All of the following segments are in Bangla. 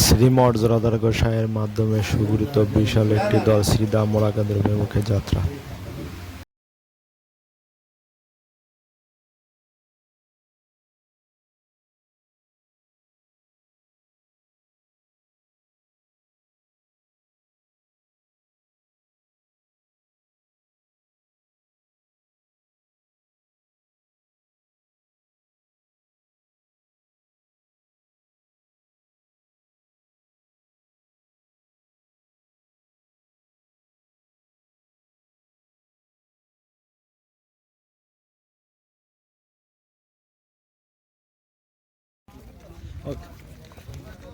শ্রীমঠ জরাদার গোসাইয়ের মাধ্যমে সুগৃহীত বিশাল একটি দল শ্রীদাম মোলাকাদের অভিমুখে যাত্রা।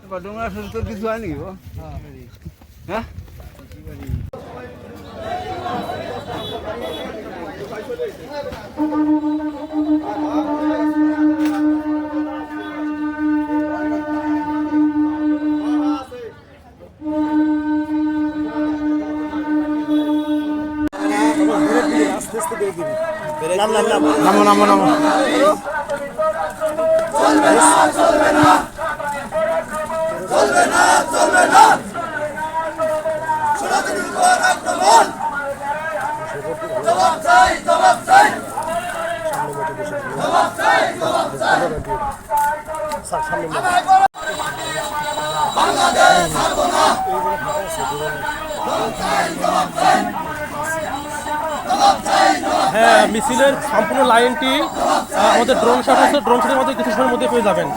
এবার ডোমরা তো কিছু হয়নি গো। হ্যাঁ? নামো নামো নামো। হ্যাঁ মিছিলের সম্পূর্ণ লাইনটি আমাদের ড্রোন শট আছে ড্রোন শটের মধ্যে কিছু সময়ের মধ্যে পেয়ে যাবেন।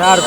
यार